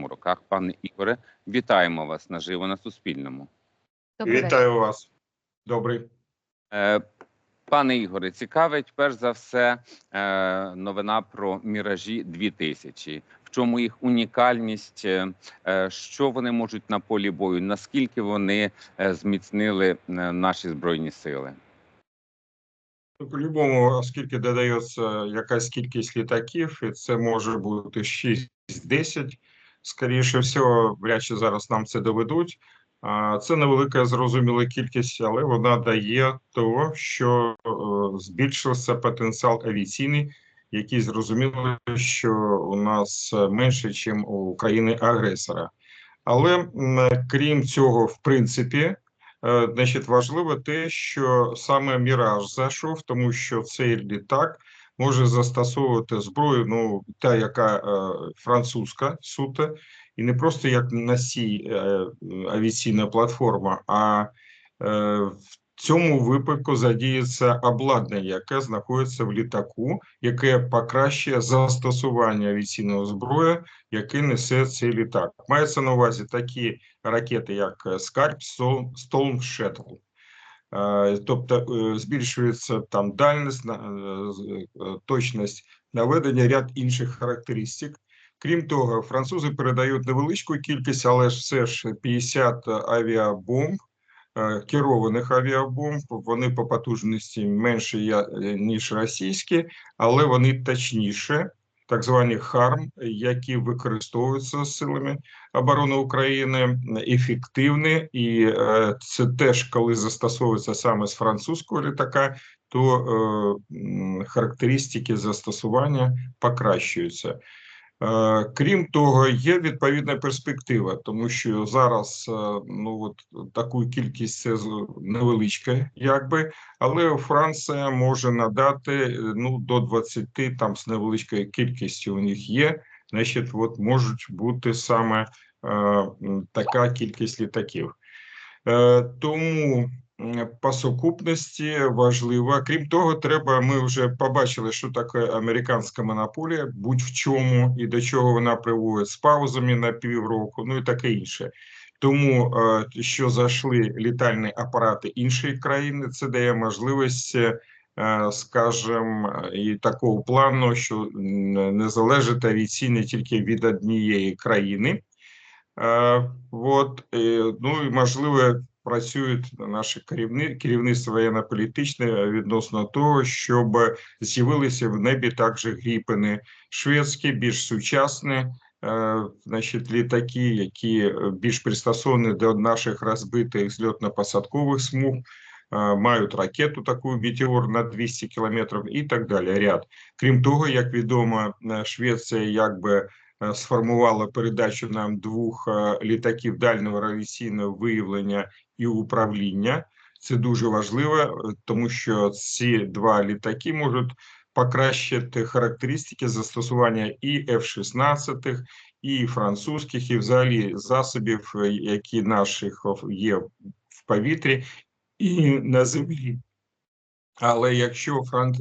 пасмуроках. Пане Ігоре, вітаємо вас наживо на Суспільному. Вечір. Вітаю вас. Добрий. Е, Пане Ігоре, цікавить перш за все е, новина про міражі 2000. В чому їх унікальність? е, Що вони можуть на полі бою? Наскільки вони е, зміцнили е, наші збройні сили? Ну, По-любому, оскільки додається якась кількість літаків, і це може бути 6-10, скоріше всього, вряд чи зараз нам це доведуть. Це невелика зрозуміла кількість, але вона дає того, що е, збільшився потенціал авіаційний, який зрозуміло, що у нас менше, ніж у України-агресора. Але крім цього, в принципі, Е, Значить, важливо те, що саме Міраж зайшов, тому що цей літак може застосовувати зброю, ну та яка е, французька суто, і не просто як носій е, авіаційна платформа, а е, в цьому випадку задіється обладнання, яке знаходиться в літаку, яке покращує застосування авіаційної зброї, яке несе цей літак. Мається на увазі такі ракети, як Скальп, Storm Shadow. Е, Тобто е, збільшується там дальність, е, точність наведення, ряд інших характеристик. Крім того, французи передають невеличку кількість, але все ж 50 авіабомб, керованих авіабомб. Вони по потужності менше е, ніж російські, але вони точніше, так звані ХАРМ, які використовуються силами оборони України, ефективні, і е, це теж коли застосовується саме з французького літака, то е, характеристики застосування покращуються. Е, Крім того, є відповідна перспектива, тому що зараз е, ну от таку кількість це невеличка, якби, але Франція може надати е, ну до 20, там з невеличкою кількістю у них є. Значить, от можуть бути саме е, така кількість літаків. Е, Тому по сукупності важливо. Крім того, треба. Ми вже побачили, що таке американська монополія, будь-в чому і до чого вона приводить з паузами на півроку, ну і таке інше. Тому е, що зайшли літальні апарати іншої країни, це дає можливість, е, скажімо, і такого плану, що не залежить авіаційно тільки від однієї країни. Е, От, ну і можливо, працюють наші керівни, керівництво воєнно-політичне відносно того, щоб з'явилися в небі також гріпени шведські, більш сучасні, е, значить, літаки, які більш пристосовані до наших розбитих зльотно-посадкових смуг, е, мають ракету таку «Метеор» на 200 кілометрів і так далі. Ряд. Крім того, як відомо, е, Швеція якби сформувала передачу нам двох літаків дальнього радіаційного виявлення і управління. Це дуже важливо, е, тому що ці два літаки можуть покращити характеристики застосування і F-16, і французьких, і взагалі засобів, е, які наших є в повітрі і на землі. Але якщо Фран...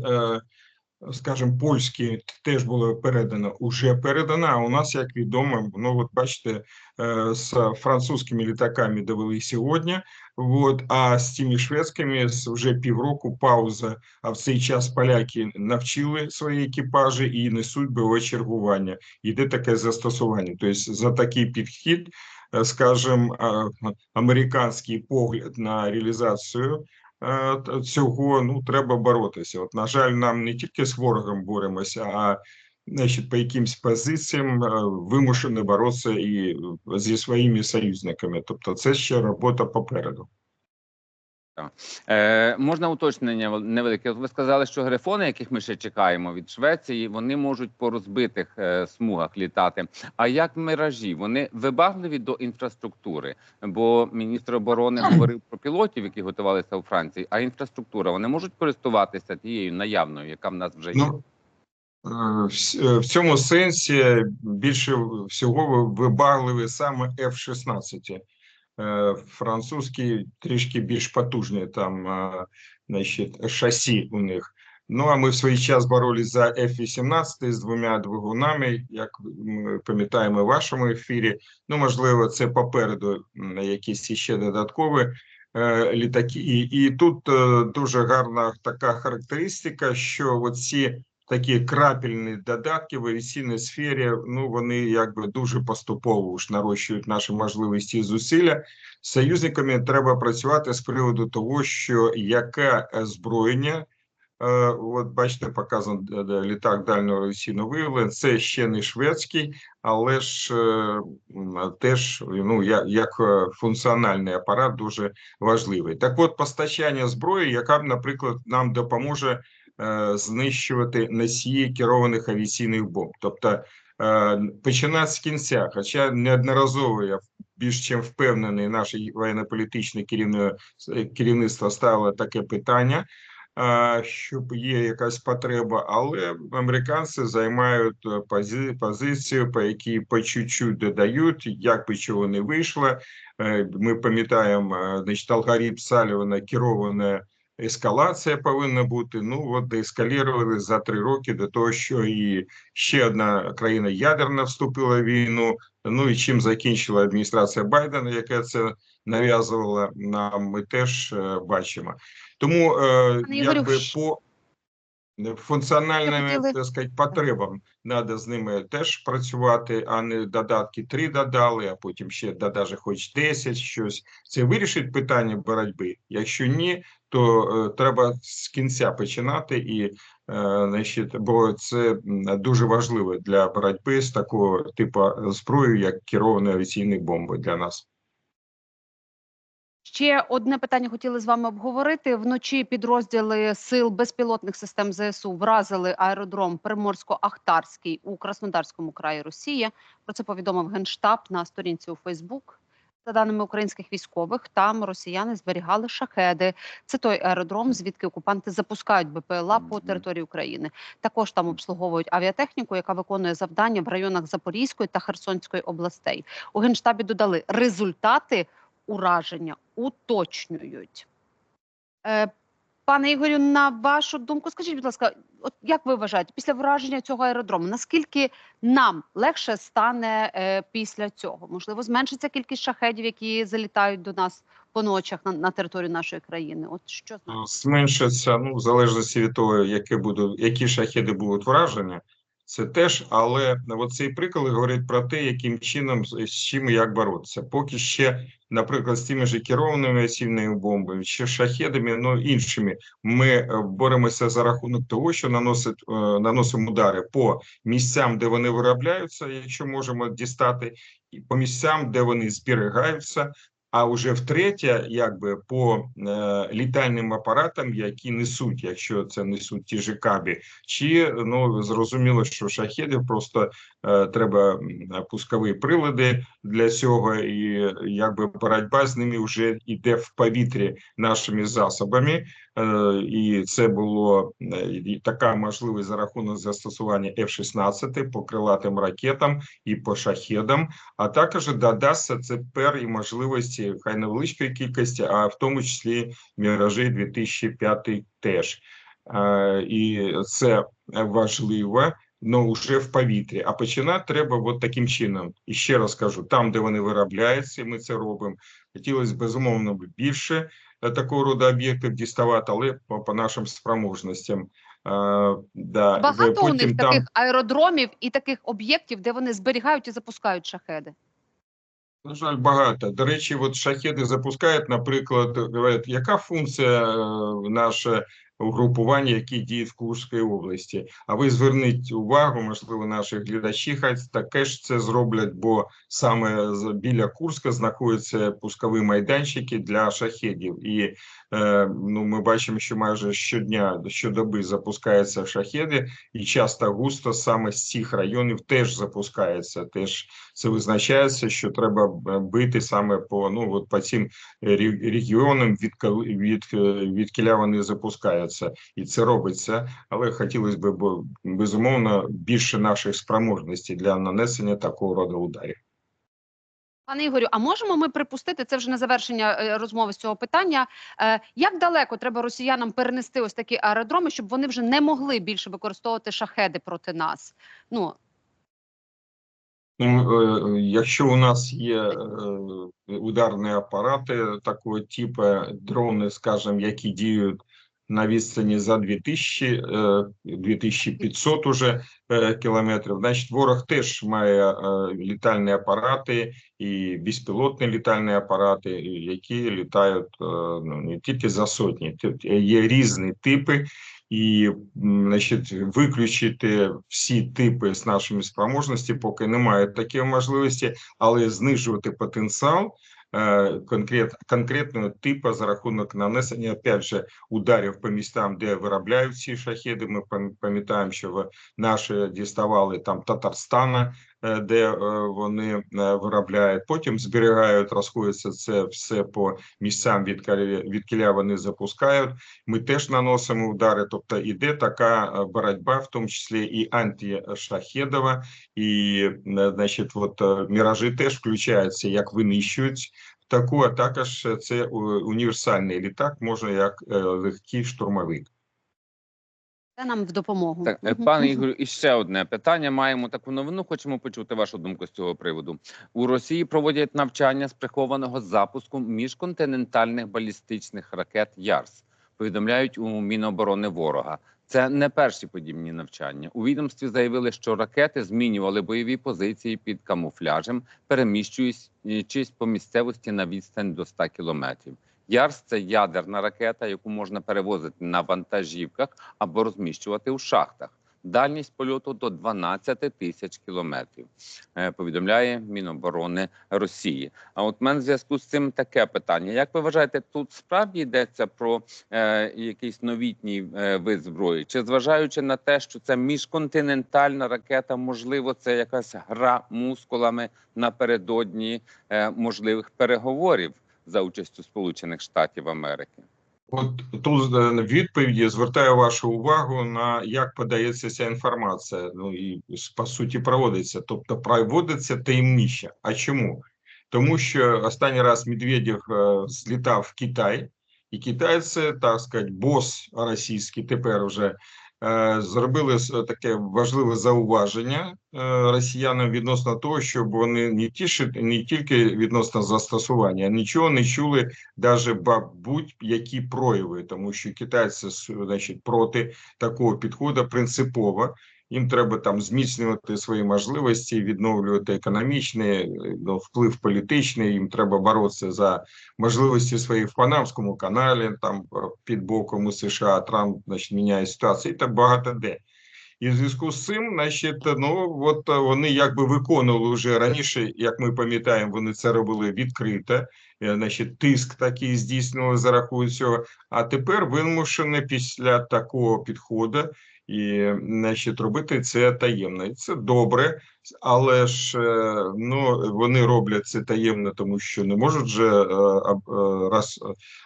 скажімо, польські теж було передано, уже передано. А у нас, як відомо, ну от бачите, е, з французькими літаками довели сьогодні. От, а з тими шведськими вже півроку пауза. А в цей час поляки навчили свої екіпажі і несуть бойове чергування. Іде таке застосування. Тобто за такий підхід, е, скажімо, е, американський погляд на реалізацію цього ну треба боротися. От, на жаль, нам не тільки з ворогом боремося, а значить, по якимсь позиціям е, вимушені боротися і зі своїми союзниками. Тобто, це ще робота попереду. Е, можна уточнення невелике? От ви сказали, що грифони, яких ми ще чекаємо від Швеції, вони можуть по розбитих е, смугах літати. А як миражі? Вони вибагливі до інфраструктури? Бо міністр оборони говорив про пілотів, які готувалися у Франції. А інфраструктура вони можуть користуватися тією наявною, яка в нас вже є. Ну, е, е, в цьому сенсі більше всього вибагливі саме F-16. Е, Французькі трішки більш потужні там, значить, шасі у них. Ну а ми в свій час боролись за F-18 з двома двигунами, як ми пам'ятаємо в вашому ефірі. Ну, можливо, це попереду якісь ще додаткові е, літаки. І, і тут е, дуже гарна така характеристика, що оці такі крапельні додатки в авіаційній сфері, ну вони якби дуже поступово ж нарощують наші можливості і зусилля. З союзниками треба працювати з приводу того, що яке озброєння. Е, От бачите, показано е, літак дальнього авіаційного виявлення. Це ще не шведський, але ж е, теж ну як, функціональний апарат дуже важливий. Так, от постачання зброї, яка наприклад, нам допоможе знищувати носії керованих авіаційних бомб, тобто е, починати з кінця. Хоча неодноразово я більш чим впевнений, наше воєнно-політичне керівництво ставило таке питання а, щоб є якась потреба, але американці займають е, пози, позицію, по якій по чуть-чуть додають, як би чого не вийшло. Е, Ми пам'ятаємо, е, значить, алгоритм Салівана керована ескалація повинна бути. Ну от деескалірували за три роки до того, що і ще одна країна ядерна вступила в війну. Ну і чим закінчила адміністрація Байдена, яка це нав'язувала нам, ми теж е, бачимо. Тому е, якби по функціональним так сказати, потребам треба з ними теж працювати, а не додатки три додали, а потім ще додаje хоч 10 щось. Це вирішить питання боротьби. Якщо ні, то е, треба з кінця починати і е, значить, бо це дуже важливо для боротьби з такого типу зброї, як керовані авіаційні бомби для нас. Ще одне питання хотіли з вами обговорити. Вночі підрозділи сил безпілотних систем ЗСУ вразили аеродром Приморсько-Ахтарський у Краснодарському краї Росії. Про це повідомив Генштаб на сторінці у Фейсбук. За даними українських військових, там росіяни зберігали шахеди. Це той аеродром, звідки окупанти запускають БПЛА по території України. Також там обслуговують авіатехніку, яка виконує завдання в районах Запорізької та Херсонської областей. У генштабі додали результати ураження уточнюють. Пане Ігорю, на вашу думку, скажіть, будь ласка, от як ви вважаєте, після враження цього аеродрому, наскільки нам легше стане е, після цього? Можливо, зменшиться кількість шахедів, які залітають до нас по ночах на, на територію нашої країни? От що зменшиться, ну, в залежності від того, які будуть, які шахеди будуть вражені, це теж, але оцей приклад говорить про те, яким чином з чим і як боротися. Поки ще, наприклад, з тими ж керованими авіаційними бомбами, чи шахедами, ну іншими, ми е, боремося за рахунок того, що наносить, е, наносимо удари по місцям, де вони виробляються, якщо можемо дістати, і по місцям, де вони зберігаються. А вже втретє, якби по е, літальним апаратам, які несуть, якщо це несуть ті ж кабі, чи ну зрозуміло, що шахедів просто е, треба пускові прилади для цього, і якби боротьба з ними вже йде в повітрі нашими засобами. Е, і це було е, така можливість за рахунок застосування F-16 по крилатим ракетам і по шахедам а також додасться тепер і можливості хай невеличкої кількості, а в тому числі міражі 2005 теж. Е, І це важливо, але вже в повітрі. А починати треба от таким чином. І ще раз кажу: там, де вони виробляються, ми це робимо. Хотілося безумовно більше е, такого роду об'єктів діставати, але по, по нашим спроможностям. Е, да, Багато у потім них таких аеродромів і таких об'єктів, де вони зберігають і запускають шахеди. На жаль, багато. До речі, от шахеди запускають, наприклад, говорять, яка функція наша наше угрупування, які діють в Курській області. А ви зверніть увагу, можливо, наші глядачі хай таке ж це зроблять, бо саме біля Курська знаходяться пускові майданчики для шахедів. І е, ну, ми бачимо, що майже щодня, щодоби запускаються шахеди, і часто густо саме з цих районів теж запускається. Теж це визначається, що треба бити саме по ну от по цим ре- регіонам, від коли- від, е, від кіля вони запускаються, і це робиться. Але хотілося б безумовно більше наших спроможностей для нанесення такого роду ударів. Пане Ігорю, а можемо ми припустити це вже на завершення е, розмови з цього питання? Е, як далеко треба росіянам перенести ось такі аеродроми, щоб вони вже не могли більше використовувати шахеди проти нас? Ну Ну, е, якщо у нас є ударні апарати такого типу, дрони, скажімо, які діють на відстані за 2000, е, 2500 уже е, кілометрів, значить ворог теж має е, літальні апарати і безпілотні літальні апарати, які літають е, ну, не тільки за сотні, є різні типи. І значить, виключити всі типи з нашими спроможності, поки немає такої можливості, але знижувати потенціал е, конкрет, конкретного типу за рахунок нанесення опять же ударів по містам, де виробляють ці шахеди. Ми пам- пам'ятаємо, що наші діставали там Татарстана, е, де е, вони е, виробляють. Потім зберігають, розходяться це все по місцям, від відкіля вони запускають ми теж наносимо удари. Тобто іде така е, боротьба, в тому числі і антишахедова, і е, значить, от е, міражі теж включаються, як винищують. Таку, а також це е, універсальний літак, може як е, легкий штурмовик. Це нам в допомогу. Так, е, пане Ігорю, і ще одне питання. Маємо таку новину. Хочемо почути вашу думку з цього приводу. У Росії проводять навчання з прихованого запуску міжконтинентальних балістичних ракет ЯРС. Повідомляють у Міноборони ворога. Це не перші подібні навчання. У відомстві заявили, що ракети змінювали бойові позиції під камуфляжем, переміщуючись по місцевості на відстань до 100 кілометрів. ЯРС це ядерна ракета, яку можна перевозити на вантажівках або розміщувати у шахтах. Дальність польоту до 12 тисяч кілометрів. е, Повідомляє Міноборони Росії. А от мене в зв'язку з цим таке питання: як ви вважаєте, тут справді йдеться про е, якийсь новітній е, вид зброї? Чи зважаючи на те, що це міжконтинентальна ракета, можливо, це якась гра мускулами напередодні е, можливих переговорів за участю Сполучених Штатів Америки? От тут е, відповіді звертаю вашу увагу на як подається ця інформація. Ну і по суті проводиться. Тобто проводиться таємніше. А чому? Тому що останній раз Медведєв е, злітав в Китай, і китайці, так сказати, бос російський тепер вже е, зробили таке важливе зауваження е, росіянам відносно того, щоб вони не тіші, не тільки відносно застосування, нічого не чули ба- будь-які прояви, тому що китайці значить, проти такого підходу принципово. Їм треба там зміцнювати свої можливості, відновлювати економічний е, ну, вплив політичний. Їм треба боротися за можливості свої в Панамському каналі, там е, під боком у США. Трамп значить, міняє ситуацію, і так багато де. І в зв'язку з цим, значить, ну от е, вони якби виконували вже раніше, як ми пам'ятаємо, вони це робили відкрито. Е, Значить, тиск такий здійснювали за рахунок цього. А тепер вимушені після такого підходу і значить, робити це таємно. І це добре, але ж е, ну вони роблять це таємно, тому що не можуть же е, е, роз,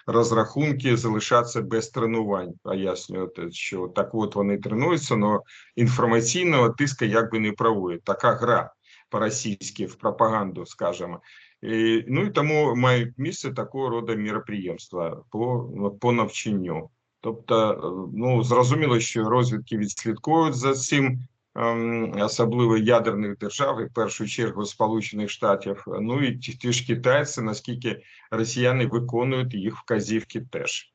розрахунки залишатися без тренувань. Пояснювати, що так от вони тренуються, але інформаційного тиска якби не проводять. Така гра по-російськи в пропаганду, скажімо. І, ну і тому мають місце такого роду міроприємства по, по навчанню. Тобто, е, ну зрозуміло, що розвідки відслідковують за цим, ем, особливо ядерних держав, і в першу чергу Сполучених Штатів. Ну і ті ж китайці, наскільки росіяни виконують їх вказівки теж.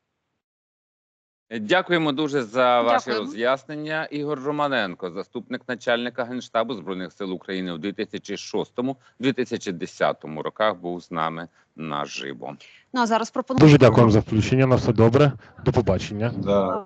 Дякуємо дуже за ваші роз'яснення. Ігор Романенко, заступник начальника генштабу збройних сил України у 2006-2010 роках, був з нами наживо. Ну а зараз пропоную Дуже дякуємо за включення. На все добре. До побачення. Да.